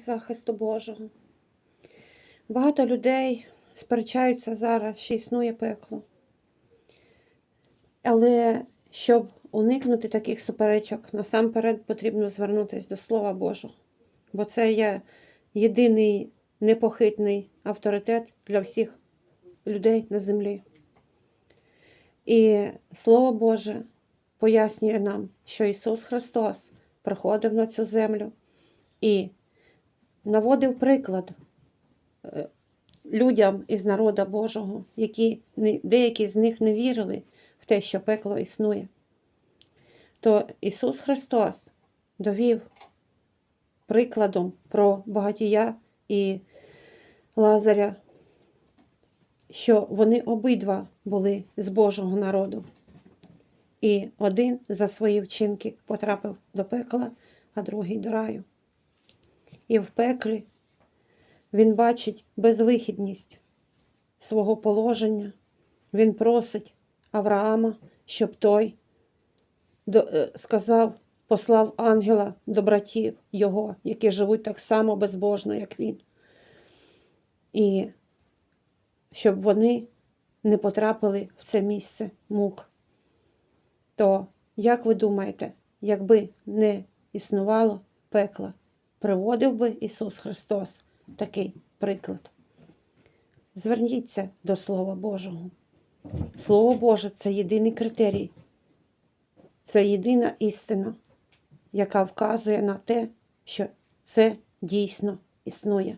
захисту Божого. Багато людей сперечаються зараз, що існує пекло. Але щоб уникнути таких суперечок, насамперед потрібно звернутися до Слова Божого, бо це є єдиний непохитний авторитет для всіх людей на землі. І Слово Боже пояснює нам, що Ісус Христос приходив на цю землю і наводив приклад е, людям із народа Божого, які деякі з них не вірили в те, що пекло існує. То Ісус Христос довів прикладом про багатія і Лазаря, що вони обидва були з Божого народу. І один за свої вчинки потрапив до пекла, а другий до раю. І в пеклі він бачить безвихідність свого положення. Він просить Авраама, щоб той е, сказав, послав ангела до братів його, які живуть так само безбожно, як він. І щоб вони не потрапили в це місце мук. То, як ви думаєте, якби не існувало пекла, приводив би Ісус Христос такий приклад? Зверніться до Слова Божого. Слово Боже це єдиний критерій, це єдина істина, яка вказує на те, що це дійсно існує.